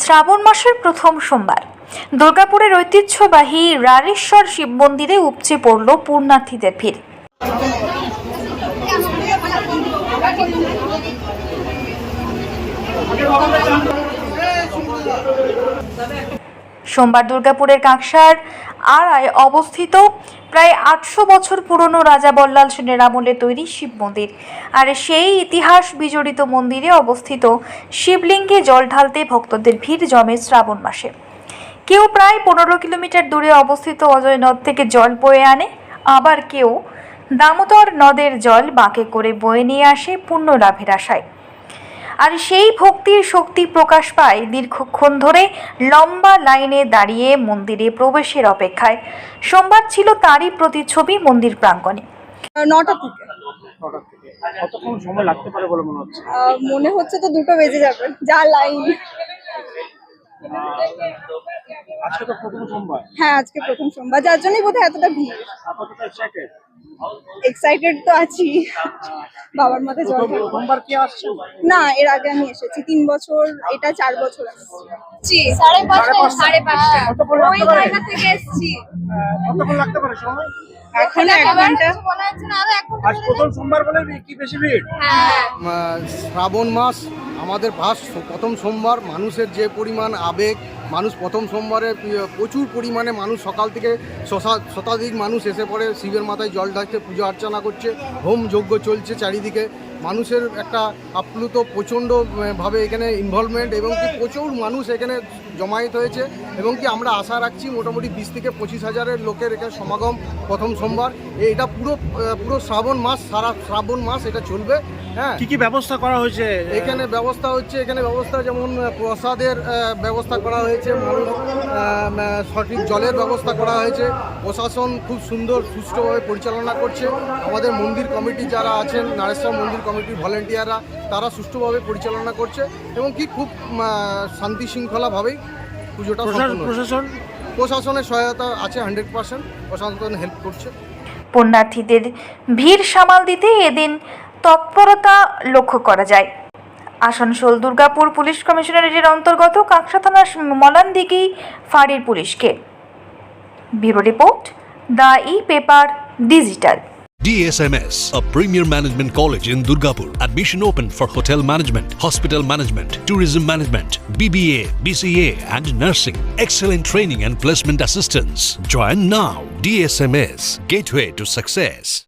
শ্রাবণ মাসের প্রথম সোমবার। দুর্গাপুরের ঐতিহ্যবাহী রারেশ্বর শিব মন্দিরে উপচে পড়ল পূর্ণার্থীদের ভিড়। সোমবার দুর্গাপুরের কাঁকসার আড়ায় অবস্থিত প্রায় আটশো বছর পুরনো রাজা বল্লাল সেনের আমলে তৈরি শিব মন্দির। আর সেই ইতিহাস বিজড়িত মন্দিরে অবস্থিত শিবলিঙ্গে জল ঢালতে ভক্তদের ভিড় জমে শ্রাবণ মাসে। কেউ প্রায় পনেরো কিলোমিটার দূরে অবস্থিত অজয় নদ থেকে জল বয়ে আনে, আবার কেউ দামোদর নদের জল বাঁকে করে বয়ে নিয়ে আসে পুণ্য লাভের আশায়। আর সেই ভক্তির শক্তি প্রকাশ পায় দীর্ঘক্ষণ ধরে লম্বা লাইনে দাঁড়িয়ে মন্দিরে প্রবেশের অপেক্ষায়। সোমবার ছিল তারই প্রতিচ্ছবি মন্দির প্রাঙ্গণে। নটা থেকে। কতক্ষণ সময় লাগতে পারে বলে মনে হচ্ছে? আহ, মনে হচ্ছে তো দুটো বেজে যাবে যা লাইন। আজকে তো প্রথম সোমবার। হ্যাঁ আজকে প্রথম সোমবার যার জন্যই বোধহয় এতটা ভিড়। এক্সাইটেড তো আছি। বাবার মতে জল। প্রথমবার কি আসছে? না এর আগে আমি এসেছি। তিন বছর এটা চার বছর আসছি। সাড়ে পাঁচটা সাড়ে পাঁচটা কতক্ষণ ওই জায়গা থেকে এসেছি। কতক্ষণ লাগতে পারে সময়? এখন এক ঘণ্টা। হচ্ছে না আরও এক ঘণ্টা আজ প্রথম সোমবার বলে কি বেশি ভিড়? হ্যাঁ। শ্রাবণ মাস আমাদের ভাস প্রথম সোমবার মানুষের যে পরিমাণ আবেগ মানুষ প্রথম সোমবারে প্রচুর পরিমাণে মানুষ সকাল থেকে শশা- শতাধিক মানুষ এসে পড়ে শিবের মাথায় জল ঢাকছে পুজো অর্চনা করছে হোম যজ্ঞ চলছে চারিদিকে। মানুষের একটা আপ্লুত প্রচণ্ডভাবে এখানে ইনভলভমেন্ট এবং কি প্রচুর মানুষ এখানে জমায়েত হয়েছে এবং কি আমরা আশা রাখছি মোটামুটি বিশ থেকে পঁচিশ হাজারের লোকের এখানে সমাগম প্রথম সোমবার। এটা পুরো পুরো শ্রাবণ মাস, সারা শ্রাবণ মাস এটা চলবে। হ্যাঁ। কি কি ব্যবস্থা করা হয়েছে? এখানে ব্যবস্থা হচ্ছে এখানে ব্যবস্থা যেমন প্রসাদের ব্যবস্থা করা হয়েছে সঠিক জলের ব্যবস্থা করা হয়েছে। প্রশাসন খুব সুন্দর সুষ্ঠুভাবে পরিচালনা করছে। আমাদের মন্দির কমিটি যারা আছেন নারেশ্বর মন্দির কমিটির ভলেন্টিয়াররা তারা সুষ্ঠুভাবে পরিচালনা করছে এবং কি খুব শান্তি শৃঙ্খলাভাবেই পুজোটা প্রশাসন? প্রশাসনের সহায়তা আছে হান্ড্রেড পার্সেন্ট প্রশাসন হেল্প করছে। পুণ্যার্থীদের ভিড় সামাল দিতে এদিন তৎপরতা লক্ষ্য করা যায় আসানসোল দুর্গাপুর পুলিশ কমিশনারেটের অন্তর্গত কাঁকসা থানার মলানদিঘি ফাঁড়ির পুলিশকে bureau report the e paper digital DSMS, a premier management college in Durgapur. Admission open for hotel management, hospital management, tourism management, BBA, BCA, and nursing. Excellent training and placement assistance. Join now. DSMS, gateway to success.